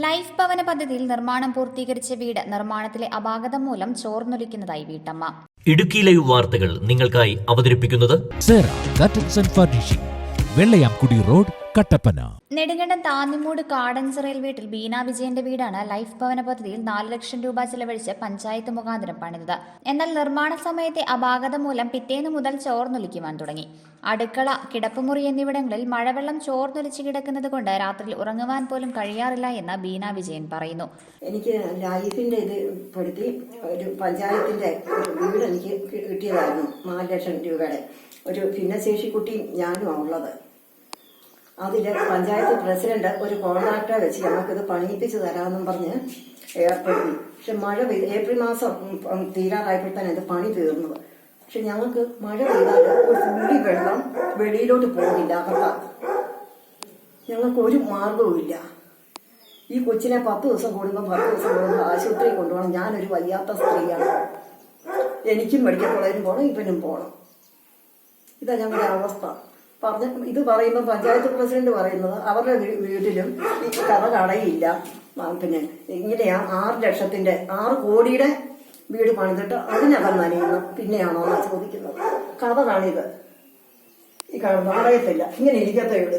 Life ഭവന പദ്ധതിയിൽ നിർമ്മാണം പൂർത്തീകരിച്ച വീട് നിർമ്മാണത്തിലെ അപാകതം മൂലം ചോർന്നൊലിക്കുന്നതായി വീട്ടമ്മ. ഇടുക്കി ലൈവ് വാർത്തകൾ നിങ്ങൾക്കായി അവതരിപ്പിക്കുന്നത് furnishing Vellayamkudi road Kattappana. Nedumkandam Thannimoodu curtains റെയിൽവേട്ടിൽ Beena വിജയന്റെ വീടാണ് ലൈഫ് ഭവന പദ്ധതിയിൽ നാല് ലക്ഷം രൂപ ചെലവഴിച്ച് പഞ്ചായത്ത് മുഖാന്തരം പണിതത്. എന്നാൽ നിർമ്മാണ സമയത്തെ അപാകത മൂലം പിറ്റേന്ന് മുതൽ ചോർന്നൊലിക്കുവാൻ തുടങ്ങി. അടുക്കള കിടപ്പുമുറി എന്നിവിടങ്ങളിൽ മഴവെള്ളം ചോർന്നൊലിച്ച് കിടക്കുന്നത് കൊണ്ട് രാത്രിയിൽ ഉറങ്ങുവാൻ പോലും കഴിയാറില്ല എന്ന് ബീന വിജയൻ പറയുന്നു. എനിക്ക് ലൈഫിന്റെ ഇത് പെടുത്തി ഒരു പഞ്ചായത്തിന്റെ വീട് എനിക്ക് കിട്ടിയതായിരുന്നു. നാല് ലക്ഷം രൂപയുടെ ഒരു ഭിന്നശേഷി കുട്ടിയും ഞാനുമാണ് ഉള്ളത് അതിൽ പഞ്ചായത്ത് പ്രസിഡന്റ് ഒരു കോൺട്രാക്ടറെ വെച്ച് ഞങ്ങൾക്കിത് പണിയിപ്പിച്ച് തരാമെന്നും പറഞ്ഞ് ഏർപ്പെടുത്തി. പക്ഷെ മഴ പെയ്ത് ഏപ്രിൽ മാസം തീരാറായപ്പോൾ തന്നെ ഇത് പണി തീർന്നത്. പക്ഷെ ഞങ്ങൾക്ക് മഴ പെയ്താൽ തുള്ളി വെള്ളം വെളിയിലോട്ട് അകത്താ ഞങ്ങൾക്ക് ഒരു മാർഗവും ഇല്ല. ഈ കൊച്ചിനെ പത്ത് ദിവസം കൂടുമ്പോൾ പത്ത് ദിവസം കൂടുമ്പോൾ ആശുപത്രിയിൽ കൊണ്ടുപോകണം. ഞാനൊരു വയ്യാത്ത സ്ത്രീയാണ്. എനിക്കും മെഡിക്കൽ കോളേജിൽ പോകണം ഇവനും പോകണം ഇതാ ഞങ്ങളുടെ അവസ്ഥ. പറഞ്ഞ ഇത് പറയുമ്പോൾ പഞ്ചായത്ത് പ്രസിഡന്റ് പറയുന്നത് അവരുടെ വീട്ടിലും ഈ കഥ കടയില്ല. പിന്നെ ഇങ്ങനെയാ ആറ് ലക്ഷത്തിന്റെ ആറ് കോടിയുടെ വീട് പണിതിട്ട് അതിനകം നനയുന്നു പിന്നെയാണോ എന്നാ ചോദിക്കുന്നത്. കഥ കാണിത് ഈ കാണുന്നു അറിയത്തില്ല ഇങ്ങനെ ഇരിക്കത്തെ വീട്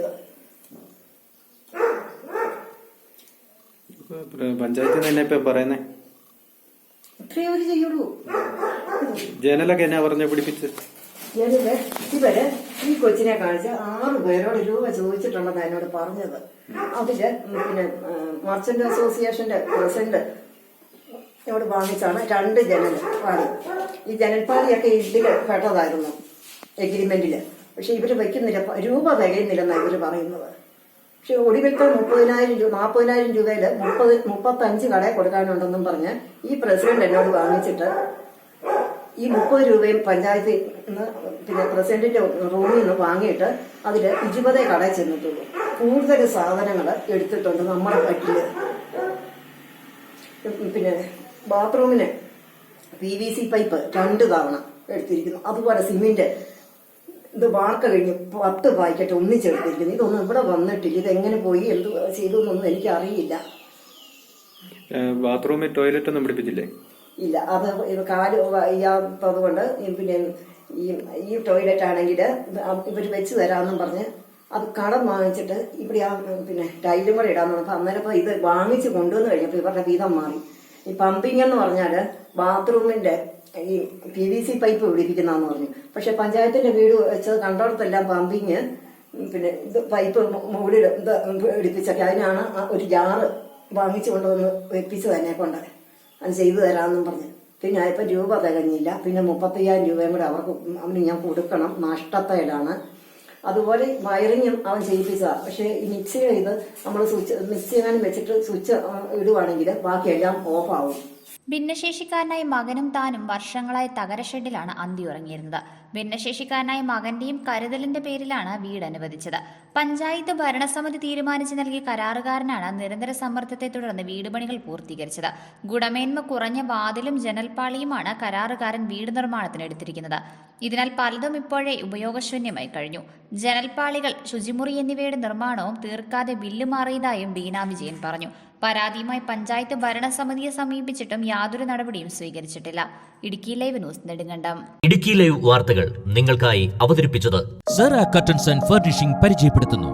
പഞ്ചായത്തിൽ തന്നെ ഇപ്പൊ പറയുന്നേ. ജനലൊക്കെ എന്നാ പറഞ്ഞ പിടിപ്പിച്ച്? ഞാനിത് ഇവർ ഈ കൊച്ചിനെ കാണിച്ച് ആറ് പേരോട് രൂപ ചോദിച്ചിട്ടുള്ളതാണ് എന്നോട് പറഞ്ഞത്. അതിൽ പിന്നെ മർച്ചന്റ് അസോസിയേഷന്റെ പ്രസിഡന്റ് ഇവിടെ വാങ്ങിച്ചാണ് രണ്ട് ജനൽ പാടി ഈ ജനൽപ്പാടിയൊക്കെ ഇതിൽ പെട്ടതായിരുന്നു എഗ്രിമെന്റിൽ പക്ഷെ ഇവർ വെക്കുന്നില്ല രൂപ തികയുന്നില്ലെന്നാണ് ഇവർ പറയുന്നത്. പക്ഷെ ഒടുവിലത്തെ മുപ്പതിനായിരം രൂപ നാൽപ്പതിനായിരം രൂപയിൽ മുപ്പത് മുപ്പത്തഞ്ച് കടയിൽ കൊടുക്കാനുണ്ടെന്നും പറഞ്ഞ് ഈ പ്രസിഡന്റ് എന്നോട് വാങ്ങിച്ചിട്ട് ഈ മുപ്പത് രൂപയും പഞ്ചായത്തിൽ നിന്ന് പിന്നെ പ്രസിഡന്റിന്റെ റൂമിൽ നിന്ന് വാങ്ങിയിട്ട് അതിൽ ഇരുപതേ കടയിൽ ചെന്നിട്ടുള്ളൂ. കൂടുതൽ സാധനങ്ങൾ എടുത്തിട്ടുണ്ട് നമ്മുടെ പറ്റിൽ പിന്നെ ബാത്റൂമിന് പി വി സി പൈപ്പ് രണ്ട് തവണ എടുത്തിരിക്കുന്നു. അതുപോലെ സിമെന്റ് ഇത് വാർക്ക കഴിഞ്ഞ് പത്ത് പാക്കറ്റ് ഒന്നിച്ചെടുത്തിരിക്കുന്നു ഇതൊന്നും ഇവിടെ വന്നിട്ടില്ല. ഇതെങ്ങനെ പോയി? എന്ത് ചെയ്തു എന്നൊന്നും എനിക്കറിയില്ല. ബാത്റൂമിൽ ടോയ്ലറ്റ് ഒന്നും പിടിപ്പിച്ചില്ലേ? ഇല്ല. അത് കാൽ വയ്യാത്തത് കൊണ്ട് പിന്നെ ഈ ഈ ടോയ്ലറ്റ് ആണെങ്കിൽ ഇവർ വെച്ച് തരാമെന്നും പറഞ്ഞ് അത് കടം വാങ്ങിച്ചിട്ട് ഇവിടെ ആ പിന്നെ ടൈലും കൂടെ ഇടാൻ പറഞ്ഞപ്പോൾ അന്നേരം ഇപ്പൊ ഇത് വാങ്ങിച്ച് കൊണ്ടുവന്ന് കഴിഞ്ഞപ്പോൾ ഇവരുടെ വീതം മാറി. ഈ പമ്പിങ് എന്ന് പറഞ്ഞാൽ ബാത്റൂമിന്റെ ഈ പി വി സി പൈപ്പ് പിടിപ്പിക്കുന്നതെന്ന് പറഞ്ഞു. പക്ഷെ പഞ്ചായത്തിന്റെ വീട് വെച്ചത് കണ്ടോടത്തെല്ലാം പമ്പിങ് പിന്നെ ഇത് പൈപ്പ് മുകളിൽ ഇത് പിടിപ്പിച്ചൊക്കെ. അതിനാണ് ഒരു ജാറ് വാങ്ങിച്ചു കൊണ്ടുവന്ന് വെപ്പിച്ചത് തന്നെ കൊണ്ട്. അത് ചെയ്തു തരാമെന്നും പറഞ്ഞ്. പിന്നെ ഇപ്പം രൂപ തികഞ്ഞില്ല. പിന്നെ മുപ്പത്തയ്യായിരം രൂപയും കൂടെ അവർക്ക് അവന് ഞാൻ കൊടുക്കണം. നഷ്ടത്തേലാണ് അതുപോലെ വയറിങ്ങും അവൻ ചെയ്യിപ്പിച്ചതാണ് പക്ഷേ ഈ മിക്സി ചെയ്ത് നമ്മൾ സ്വിച്ച് മിക്സി എങ്ങാനും വെച്ചിട്ട് സ്വിച്ച് ഇടുവാണെങ്കിൽ ബാക്കിയെല്ലാം ഓഫാവും ഭിന്നശേഷിക്കാരനായ മകനും താനും വർഷങ്ങളായി തകര ഷെഡിലാണ് അന്തിയുറങ്ങിയിരുന്നത്. ഭിന്നശേഷിക്കാരനായ മകന്റെയും കരുതലിന്റെ പേരിലാണ് വീട് അനുവദിച്ചത്. പഞ്ചായത്ത് ഭരണസമിതി തീരുമാനിച്ചു നൽകിയ കരാറുകാരനാണ് നിരന്തര സമ്മർദ്ദത്തെ തുടർന്ന് വീട് പണികൾ പൂർത്തീകരിച്ചത്. ഗുണമേന്മ കുറഞ്ഞ വാതിലും ജനൽപാളിയുമാണ് കരാറുകാരൻ വീട് നിർമ്മാണത്തിന് എടുത്തിരിക്കുന്നത്. ഇതിനാൽ പലതും ഇപ്പോഴേ ഉപയോഗശൂന്യമായി കഴിഞ്ഞു. ജനൽപ്പാളികൾ ശുചിമുറി എന്നിവയുടെ നിർമ്മാണവും തീർക്കാതെ ബില്ല് മാറിയതായും ബീനാ വിജയൻ പറഞ്ഞു. പരാതിയുമായി പഞ്ചായത്ത് ഭരണസമിതിയെ സമീപിച്ചിട്ടും യാതൊരു നടപടിയും സ്വീകരിച്ചിട്ടില്ല. Idukki live news Nedumkandam. Idukki live വാർത്തകൾ നിങ്ങൾക്കായി അവതരിപ്പിച്ചത് സെറ കർട്ടൻസ് ആൻഡ് ഫർണിഷിംഗ് പരിചയപ്പെടുത്തുന്നു.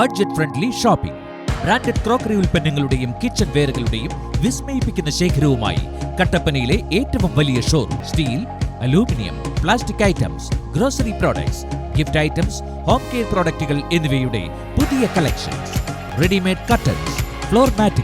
Budget friendly shopping branded crockery ഉൽപ്പന്നങ്ങളുടെയും കിച്ചൺ വെയറുകളുടെയും വിസ്മയിപ്പിക്കുന്ന ശേഖരവുമായി കട്ടപ്പനയിലെ ഏറ്റവും വലിയ showroom steel aluminium plastic items grocery products gift items home care പ്രോഡക്റ്റുകൾ എന്നിവയുടെ പുതിയ കളക്ഷൻ റെഡിമെയ്ഡ് കട്ടൻസ് ഫ്ലോർ മാറ്റുകൾ